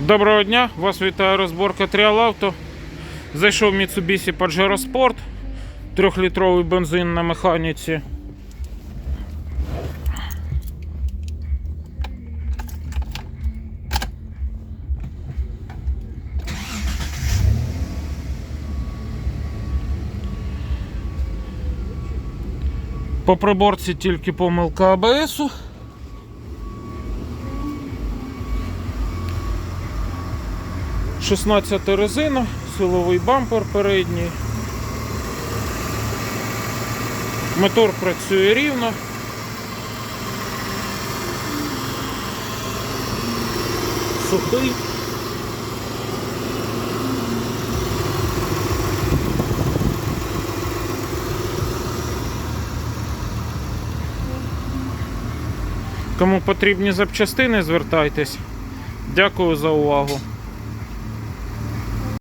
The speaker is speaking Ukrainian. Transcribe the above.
Доброго дня, вас вітає розборка Auto. Зайшов Mitsubishi Pajero Sport, 3-літровий бензин на механіці. По приборці тільки помилка АБСу. Шістнадцята резина, силовий бампер передній. Мотор працює рівно. Сухий. Кому потрібні запчастини, звертайтесь. Дякую за увагу.